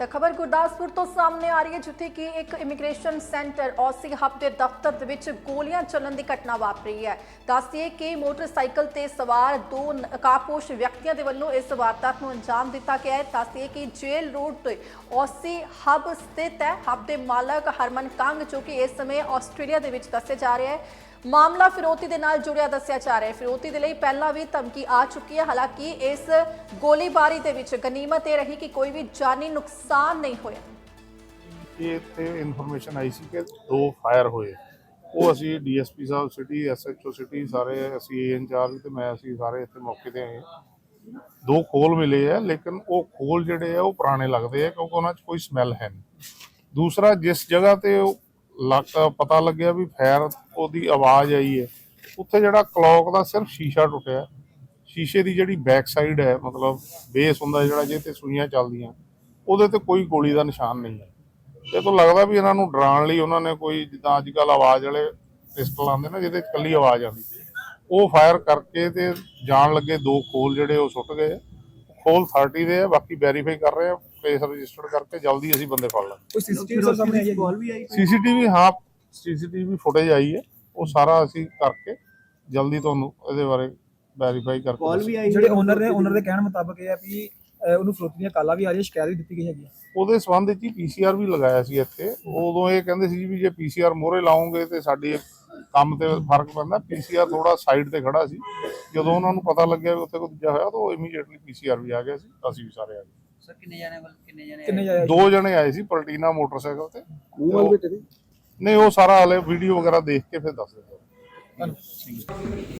ਤਾਂ ਖਬਰ ਗੁਰਦਾਸਪੁਰ ਤੋਂ ਸਾਹਮਣੇ ਆ ਰਹੀ ਹੈ, ਜਿੱਥੇ ਕਿ ਇੱਕ ਇਮੀਗ੍ਰੇਸ਼ਨ ਸੈਂਟਰ ਔਸੀ ਹੱਬ ਦੇ ਦਫ਼ਤਰ ਦੇ ਵਿੱਚ ਗੋਲੀਆਂ ਚੱਲਣ ਦੀ ਘਟਨਾ ਵਾਪਰੀ ਹੈ। ਦੱਸਦੀਏ ਕਿ ਮੋਟਰਸਾਈਕਲ ਤੇ ਸਵਾਰ ਦੋ ਨਕਾਬਪੋਸ਼ ਵਿਅਕਤੀਆਂ ਦੇ ਵੱਲੋਂ ਇਸ ਵਾਰਦਾਤ ਨੂੰ ਅੰਜਾਮ ਦਿੱਤਾ ਗਿਆ ਹੈ। ਦੱਸਦੀਏ ਕਿ ਜੇਲ ਰੋਡ ਤੇ ਔਸੀ ਹੱਬ ਸਥਿਤ ਹੈ। ਹੱਬ ਦੇ ਮਾਲਕ ਹਰਮਨ ਕੰਗ, ਜੋ ਕਿ ਇਸ ਸਮੇਂ ਆਸਟ੍ਰੇਲੀਆ ਦੇ ਵਿੱਚ ਦੱਸੇ ਜਾ ਰਿਹਾ ਹੈ। ਮਾਮਲਾ ਫਿਰੋਤੀ ਦੇ ਨਾਲ ਜੁੜਿਆ ਦੱਸਿਆ ਜਾ ਰਿਹਾ ਹੈ। ਫਿਰੋਤੀ ਦੇ ਲਈ ਪਹਿਲਾਂ ਵੀ ਧਮਕੀ ਆ ਚੁੱਕੀ ਹੈ। ਹਾਲਾਂਕਿ ਇਸ ਗੋਲੀਬਾਰੀ ਦੇ ਵਿੱਚ ਗਨੀਮਤ ਇਹ ਰਹੀ ਕਿ ਕੋਈ ਵੀ ਜਾਨੀ ਨੁਕਸਾਨ ਨਹੀਂ ਹੋਇਆ। ਇਹ ਇੱਥੇ ਇਨਫੋਰਮੇਸ਼ਨ ਆਈ ਸੀ ਕਿ ਦੋ ਫਾਇਰ ਹੋਏ। ਉਹ ਅਸੀਂ ਡੀਐਸਪੀ ਸਾਹਿਬ ਸਿਟੀ, ਐਸਐਚਓ ਸਿਟੀ ਸਾਰੇ ਅਸੀਂ ਇੰਚਾਰਜ ਤੇ ਮੈਂ ਅਸੀਂ ਸਾਰੇ ਇੱਥੇ ਮੌਕੇ ਤੇ ਆਏ ਦੋ ਖੋਲ ਮਿਲੇ ਆ, ਲੇਕਿਨ ਉਹ ਖੋਲ ਜਿਹੜੇ ਆ ਉਹ ਪੁਰਾਣੇ ਲੱਗਦੇ ਆ ਕਿਉਂਕਿ ਉਹਨਾਂ 'ਚ ਕੋਈ ਸਮੈਲ ਹੈ ਨਹੀਂ। ਦੂਸਰਾ, ਜਿਸ ਜਗ੍ਹਾ ਤੇ ਲੱਕ ਪਤਾ ਲੱਗਿਆ ਵੀ ਫੈਰ ਉਹਦੀ ਆਵਾਜ਼ ਆਈ ਹੈ। ਉੱਥੇ ਜਿਹੜਾ ਕਲੌਕ ਦਾ ਸਿਰਫ ਸ਼ੀਸ਼ਾ ਟੁੱਟਿਆ। ਸ਼ੀਸ਼ੇ ਦੀ ਜਿਹੜੀ ਬੈਕ ਸਾਈਡ ਹੈ, ਮਤਲਬ ਬੇਸ ਹੁੰਦਾ ਜਿਹੜਾ ਜਿਹਦੇ ਤੇ ਸੂਈਆਂ ਚੱਲਦੀਆਂ, ਉਹਦੇ ਤੇ ਕੋਈ ਗੋਲੀ ਦਾ ਨਿਸ਼ਾਨ ਨਹੀਂ ਹੈ। ਇਹ ਤੋਂ ਲੱਗਦਾ ਵੀ ਇਹਨਾਂ ਨੂੰ ਡਰਾਉਣ ਲਈ ਉਹਨਾਂ ਨੇ ਕੋਈ ਜਿੱਦਾਂ ਅੱਜ ਕੱਲ ਆਵਾਜ਼ ਵਾਲੇ ਪਿਸਟਲ ਆਉਂਦੇ ਨਾ, ਜਿਹਦੇ 'ਚ ਇਕੱਲੀ ਆਵਾਜ਼ ਆਉਂਦੀ। ਉਹ ਫਾਇਰ ਕਰਕੇ ਤੇ ਜਾਣ ਲੱਗੇ ਦੋ ਖੋਲ ਜਿਹੜੇ ਉਹ ਸੁੱਟ ਗਏ। ਖੋਲ 30 ਦੇ ਆ, ਬਾਕੀ ਵੈਰੀਫਾਈ ਕਰ ਰਹੇ ਆ। ਕੇਸ ਰਜਿਸਟਰ ਕਰਕੇ ਜਲਦੀ ਅਸੀਂ ਬੰਦੇ ਫੜ ਲਾਂਗੇ ਕੋਈ ਸੀਸੀਟੀਵੀ ਸਰ ਸਾਹਮਣੇ ਆਈ ਹੈ ਕਾਲ ਵੀ ਆਈ ਸੀਸੀਟੀਵੀ ਹਾਂ ਸੀਸੀਟੀਵੀ ਫੁਟੇਜ ਆਈ ਹੈ। ਉਹ ਸਾਰਾ ਅਸੀਂ ਕਰਕੇ ਜਲਦੀ ਤੁਹਾਨੂੰ ਇਹਦੇ ਬਾਰੇ ਵੈਰੀਫਾਈ ਕਰਕੇ ਕਾਲ ਵੀ ਆਈ ਜਿਹੜੇ ਓਨਰ ਨੇ ਓਨਰ ਦੇ ਕਹਿਣ ਮੁਤਾਬਕ ਇਹ ਹੈ ਵੀ ਅਹ, ਉਹਨੂੰ ਫਰੋਤੀ ਦੀਆਂ ਕਾਲਾਂ ਵੀ ਆ ਸ਼ਿਕਾਇਤ ਵੀ ਦਿੱਤੀ ਗਈ ਹੈਗੀ ਹੈ। ਉਹਦੇ ਸੰਬੰਧ ਵਿੱਚ ਹੀ ਪੀਸੀਆਰ ਵੀ ਲਗਾਇਆ ਸੀ ਇੱਥੇ। ਉਦੋਂ ਇਹ ਕਹਿੰਦੇ ਸੀ ਵੀ ਜੇ ਪੀਸੀਆਰ ਮੋਹਰੇ ਲਾਉਂਗੇ ਤੇ ਸਾਡੀ ਕੰਮ ਤੇ ਫ਼ਰਕ ਪੈਂਦਾ। ਪੀਸੀਆਰ ਥੋੜਾ ਸਾਈਡ ਤੇ ਖੜਾ ਸੀ। ਜਦੋਂ ਉਹਨਾਂ ਨੂੰ ਪਤਾ ਲੱਗਿਆ ਵੀ ਉੱਥੇ ਕੋਈ ਦੂਜਾ ਹੋਇਆ ਤਾਂ ਉਹ ਇਮੀਡੀਏਟਲੀ ਪੀਸੀਆਰ ਵੀ ਆ ਗਿਆ ਸੀ। ਅਸੀਂ ਵੀ ਸਾਰੇ ਆ ਗਏ। ਸਰ ਕਿੰਨੇ ਜਾਣੇ ਵੱਲ ਕਿੰਨੇ ਜਾਣੇ ਕਿੰਨੇ ਜਾਇਆ ਦੋ ਜਣੇ ਆਏ ਸੀ ਪਲਟੀਨਾ ਮੋਟਰਸਾਈਕਲ ਤੇ। ਮੂੰਹ ਵੱਲ ਨਹੀਂ ਉਹ ਸਾਰਾ ਹਲੇ ਵੀਡੀਓ ਵਗੈਰਾ ਦੇਖ ਕੇ ਫਿਰ ਦੱਸ ਦਿੰਦੇ ਧੰਨਵਾਦ